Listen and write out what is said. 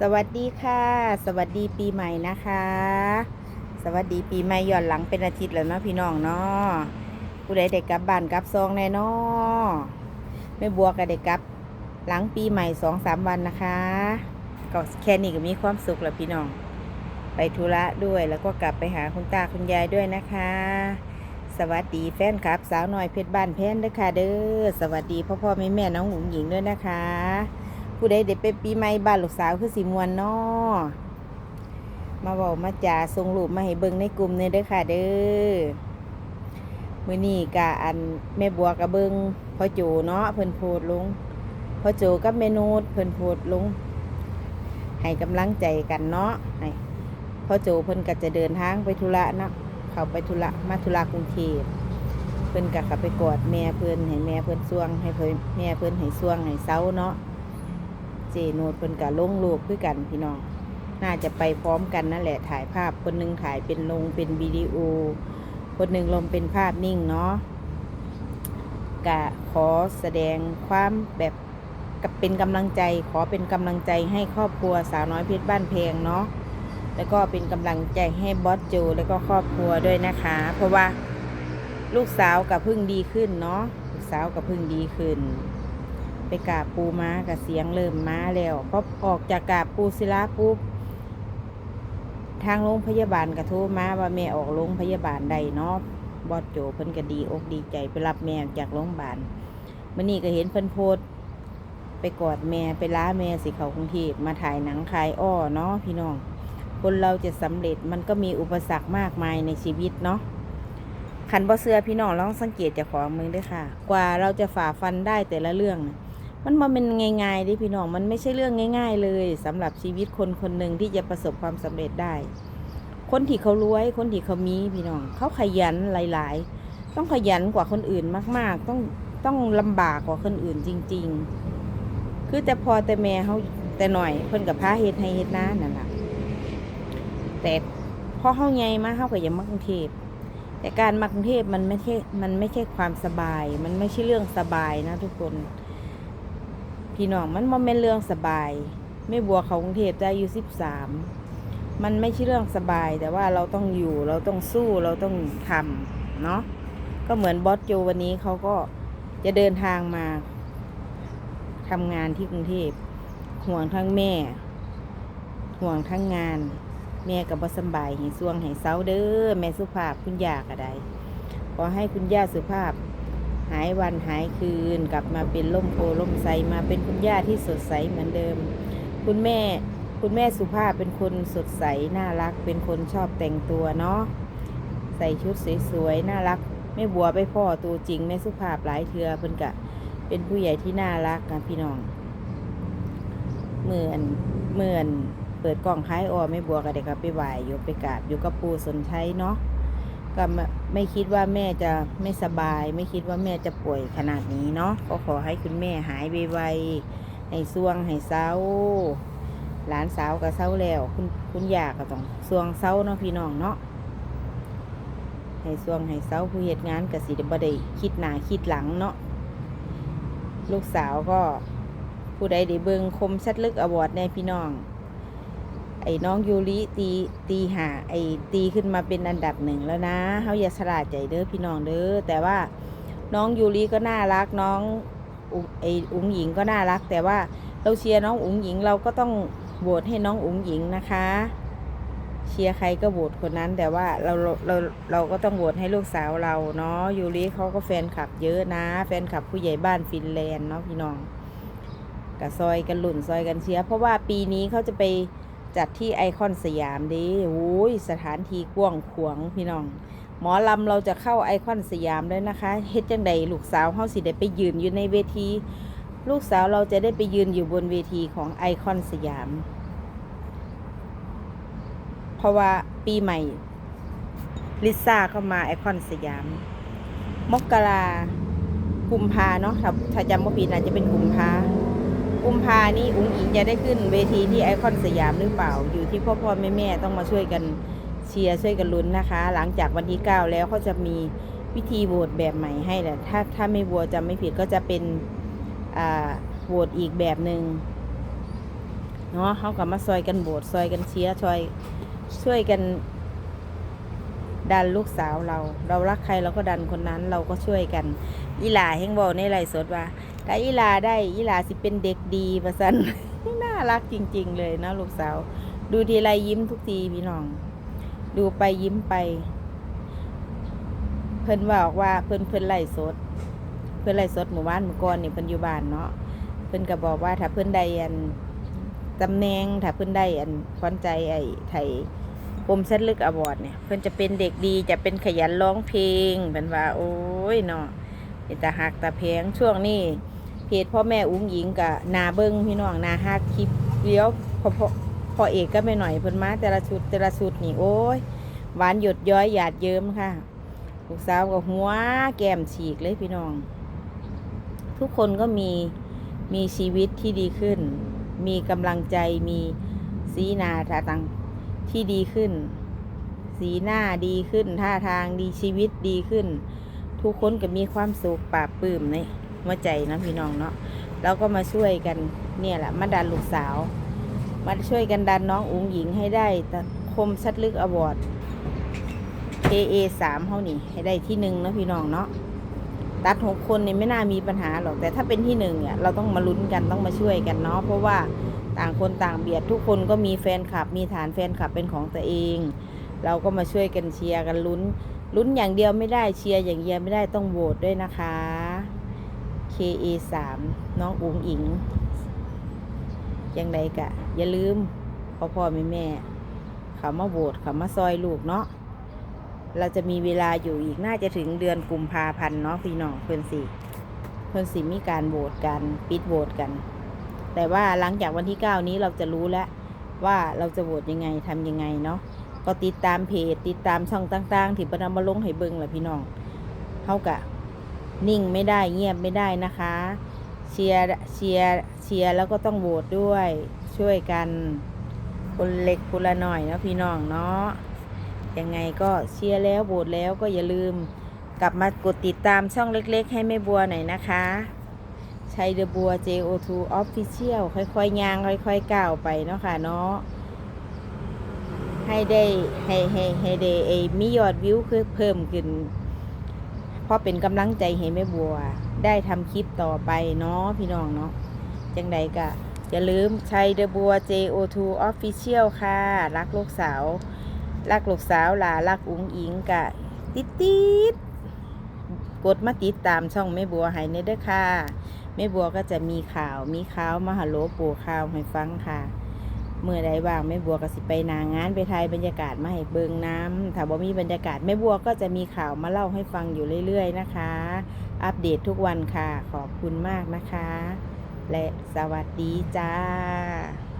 สวัสดีค่ะ สวัสดีปีใหม่นะคะ สวัสดีปีใหม่ย้อนหลังเป็นอาทิตย์แล้วเนาะพี่น้องเนาะผู้ใดได้กลับบ้านกลับซองแน่นอไม่บัวก็ได้กลับหลังปีใหม่สองสามวันนะคะก็แค่นี้ก็มีความสุขแล้วพี่น้อง ไปธุระด้วยแล้วก็กลับไปหาคุณตาคุณยายด้วยนะคะ สวัสดีแฟนคลับ สาวน้อยเพชรบ้านแพนด้อค่ะเด้อสวัสดีพ่อพ่อแม่แม่น้องหงหญิงด้วยนะคะ ผู้ใดเด็ดเป็นปีใหม่บ้านลูกสาวคือสีมวนนอมาบอกมาจ่าส่งรูปมาให้เบิ่งในกลุ่มเนี่ยเด้อค่ะเด้อมื้อนี้กะอันแม่บัวกะเบิ่งพ่อโจเนาะเพิ่นโพดลงพ่อโจกับแม่นูเพิ่นโพดลง ให้กำลังใจกันเนาะให้พ่อโจเพิ่นก็จะเดินทางไปธุระนะเขาไปธุระมาธุระกรุงเทพเพิ่นก็ขับไปกอดแม่เพิ่นให้แม่เพิ่นส่วงให้เพิ่นแม่เพิ่นให้ส่วงให้เซาเนาะ เจโนดเพิ่นกะลงรูปคือกันพี่น้อง น่าจะไปพร้อมกันนั่นแหละถ่ายภาพคนหนึ่งถ่ายเป็นลงเป็นวิดีโอ คนหนึ่งลงเป็นภาพนิ่งเนาะกะขอแสดงความแบบกับเป็นกำลังใจขอเป็นกำลังใจให้ครอบครัวสาวน้อยเพชรบ้านเพลงเนาะแล้วก็เป็นกำลังใจให้บอสโจแล้วก็ครอบครัวด้วยนะคะ เพราะว่าลูกสาวกับพึ่งดีขึ้นเนาะลูกสาวกับพึ่งดีขึ้น ไปกาบปูม้ากับเสียงเริ่มม้าแล้วพอออกจากกาบปูศิลาปุ๊บทางโรงพยาบาลกระโทรมาว่าแม่ออกโรงพยาบาลใดเนาะบอดโจเพิ่นก็ดีอกดีใจไปรับแม่จากโรงพยาบาลมื่อนี้ก็เห็นเพิ่นโพสไปกอดแม่ไปล้าแม่สิเขากรุงเทพมาถ่ายหนังคลายอ้อเนาะพี่น้อง คนเราจะสำเร็จมันก็มีอุปสรรคมากมายในชีวิตเนาะขันบ่เสื้อพี่น้องลองสังเกตจากของมึงด้วยค่ะ กว่าเราจะฝ่าฟันได้แต่ละเรื่องนะ มันมาเป็นง่ายๆดิพี่น้องมันไม่ใช่เรื่องง่าย ๆ เลยสำหรับชีวิตคนคนหนึ่งที่จะประสบความสำเร็จได้ คนที่เขารวย คนที่เขามีพี่น้อง เขาขยันหลาย ๆ ต้องขยันกว่าคนอื่นมาก ๆ ต้องต้องลำบากกว่าคนอื่นจริง ๆ คือแต่พอแต่แม่เขาแต่หน่อยเพิ่นกับพาเฮ็ดให้เฮ็ดนานั่นแหละแต่พอเขาใหญ่มาเขาก็ยังมากรุงเทพแต่การมากรุงเทพมันไม่ใช่ มันไม่ใช่ความสบาย มันไม่ใช่เรื่องสบายนะทุกคน พี่น้องมันบ่แม่นเรื่องสบาย ไม่บัวเขากรุงเทพได้อายุสิบสามมันไม่ใช่เรื่องสบาย แต่ว่าเราต้องอยู่เราต้องสู้เราต้องทำเนาะก็เหมือนบอสโจวันนี้เขาก็จะเดินทางมาทำงานที่กรุงเทพห่วงทั้งแม่ ห่วงทั้งงาน แม่กับบอสบายให้วงให้เซาเด้อแม่สุภาพคุณยาก็ได้ขอให้คุณย่าสุภาพ หายวันหายคืน กลับมาเป็นล่มโพล่มไทรมาเป็นคุณย่าที่สดใสเหมือนเดิม คุณแม่คุณแม่สุภาพเป็นคนสดใสน่ารักเป็นคนชอบแต่งตัวเนาะใส่ชุดสวยๆน่ารักแม่บัวไปพ่อตัวจริงแม่สุภาพหลายเทือเพิ่นกะเป็นผู้ใหญ่ที่น่ารักนะพี่น้องเหมือนเหมือนเปิดกล่องคล้ายออแม่บัวก็ได้กลับไปไหวอยู่ไปกราบอยู่กับปู่สนชัยเนาะก็ไม่ ไม่คิดว่าแม่จะไม่สบาย ไม่คิดว่าแม่จะป่วยขนาดนี้เนาะก็ขอให้คุณแม่หายไวๆให้สวงให้เศร้า หลานสาวก็เศร้าแล้ว คุณคุณยาก็ต้องสวงเศร้าเนาะพี่น้องเนาะให้สวงให้เศร้าผู้เหตุงานก็สิได้บ่ได้คิดหน้าคิดหลังเนาะลูกสาวก็ผู้ใดได้เบิงคมชัดลึกอวอร์ดในพี่น้อง ไอ้น้องยูริตีตีหาไอ้ตีขึ้นมาเป็นอันดับหนึ่งแล้วนะเขาอย่าสลาดใจเด้อพี่น้องเด้อแต่ว่าน้องยูริก็น่ารักน้องไอ้อุ๋งหญิงก็น่ารัก แต่ว่าเราเชียร์น้องอุ๋งหญิงเราก็ต้องโหวตให้น้องอุ๋งหญิงนะคะ เชียร์ใครก็โหวตคนนั้น แต่ว่าเราเราเราเราก็ต้องโหวตให้ลูกสาวเราเนาะยูริเขาก็แฟนคลับเยอะนะ แฟนคลับผู้ใหญ่บ้านฟินแลนด์เนาะพี่น้องกับซอยกันหลุ่นซอยกันเชียร์เพราะว่าปีนี้เขาจะไป จัดที่ไอคอนสยามดิโอ้ยสถานที่กว้างขวางพี่น้อง หมอลำเราจะเข้าไอคอนสยามด้วยนะคะเฮ็ดจังใดลูกสาวเฮาสิได้ไปยืนอยู่ในเวที ลูกสาวเราจะได้ไปยืนอยู่บนเวทีของไอคอนสยาม เพราะว่าปีใหม่ ลิซ่าเข้ามาไอคอนสยาม มกรากุมภาเนาะถ้าจำว่ผิดอาจจะเป็นกุมภา กุมภานี้อุ้งอิงจะได้ขึ้นเวทีที่ไอคอนสยามหรือเปล่า อยู่ที่พ่อพ่อแม่แม่ต้องมาช่วยกันเชียร์ช่วยกันลุ้นนะคะ หลังจากวันที่เก้าแล้วเขาจะมีวิธีโหวตแบบใหม่ให้แหละ ถ้าถ้าไม่โหวจะไม่ผิดก็จะเป็นโหวตอีกแบบหนึง่งเนาะเขาก็มาซอยกันโบสซอยกันเชียร์ช่วยช่วยกันดันลูกสาวเรา เรารักใครเราก็ดันคนนั้นเราก็ช่วยกันอีหล่าเฮงบอกในไลฟ์สดว่า ถ้าอีลาได้อีลาสิเป็นเด็กดีประสันน่ารักจริง ๆ เลยนะลูกสาว ดูทีไรยิ้มทุกทีพี่น้อง ดูไปยิ้มไป เพิ่นบอกว่าเพิ่นเพิ่นไล่สด เพิ่นไล่สดหมู่บ้านหมู่ก่อนนี่เพิ่นอยู่บ้านเนาะเพิ่นก็บอกว่าถ้าเพิ่นได้อันตำแหน่งถ้าเพิ่นได้อันขวัญใจไอ้ไทยปมเส้นลึกอวอร์ดเนี่ย เพิ่นจะเป็นเด็กดีจะเป็นขยันร้องเพลงเป็นว่า โอ้ยเนาะ เป็นตาหักตาแพงช่วงนี้เพจพ่อแม่อุ้งหญิงกับนาเบิ้งพี่น้องนาฮักคลิปเลี้ยวพอพอพอเอกก็ไม่หน่อยเพิ่นมาแต่ละชุดแต่ละชุดนี่โอ้ยหวานหยดย้อยหยาดเยิ้มค่ะลูกสาวก็หัวแก้มฉีกเลยพี่น้อง ทุกคนก็มีมีชีวิตที่ดีขึ้น มีกำลังใจมีสีหนาท่าทางที่ดีขึ้น สีหน้าดีขึ้นท่าทางดีชีวิตดีขึ้น ทุกคนก็มีความสุขปราบปื้มในหัวใจนะพี่น้องเนาะแล้วก็มาช่วยกันเนี่ยแหละมาดันลูกสาว มาช่วยกันดันน้องอุ๋งหญิงให้ได้คมชัดลึกอวอร์ด KA สามเขานี่ให้ได้ที่หนึ่งนะพี่น้องเนาะตัดหกคนเนี่ยไม่น่ามีปัญหาหรอกแต่ถ้าเป็นที่หนึ่งเนี่ยเราต้องมาลุ้นกันต้องมาช่วยกันเนาะเพราะว่าต่างคนต่างเบียดทุกคนก็มีแฟนคลับ มีฐานแฟนคลับเป็นของตัวเอง เราก็มาช่วยกันเชียร์กันลุ้น ลุ้นอย่างเดียวไม่ได้เชียร์อย่างเดียวไม่ได้ต้องโหวตด้วยนะคะ KA สามน้องอุ๋งอิงยังไงกะ อย่าลืมพ่อพ่อแม่แม่เขามาโหวตเขามาซอยลูกเนาะเราจะมีเวลาอยู่อีกน่าจะถึงเดือนกุมภาพันธ์เนาะพี่น้องเพื่อนสิเพื่อนสิมีการโหวตกันปิดโหวตกัน แต่ว่าหลังจากวันที่เก้านี้เราจะรู้แล้วว่าเราจะโหวตยังไงทำยังไงเนาะ ก็ติดตามเพจติดตามช่องต่าง ๆ ที่ประนำมาลงให้เบิ่งแหละพี่น้องเท่ากับนิ่งไม่ได้เงียบไม่ได้นะคะ เชียร์เชียร์เชียร์แล้วก็ต้องโหวตด้วยช่วยกันคนเล็กคนละหน่อยนะพี่น้องเนาะยังไงก็เชียร์แล้วโหวตแล้วก็อย่าลืมกลับมากดติดตามช่องเล็กๆ ให้แม่บัวหน่อยนะคะชัยเดบัว JO2 Official ค่อยๆย่าง ค่อยๆก้าวไปเนาะค่ะเนาะ ให้ได้ให้ให้ให้ได้ไอ้มียอดวิวคือเพิ่มขึ้น เพราะเป็นกำลังใจให้แม่บัว ได้ทำคลิปต่อไปเนาะพี่น้องเนาะจังใดก็อย่าลืมใชัยเดอะบัว JO2 Official ค่ะ รักลูกสาว รักลูกสาวหลารักอุ๋งอิงกะ ติดติดกดมาติดตามช่องแม่บัวให้เนเด้อค่ะแม่บัวก็จะมีข่าวมีข่าวมหาโลปู่ข่าวให้ฟังค่ะ มื่อใดว่างแม่บัวก็สิไปนางงานไปไทยบรรยากาศมาให้เบิงน้ำถ้าบ่มีบรรยากาศแม่บัวก็จะมีข่าวมาเล่าให้ฟังอยู่เรื่อย ๆ นะคะ อัปเดตทุกวันค่ะ ขอบคุณมากนะคะ และสวัสดีจ้า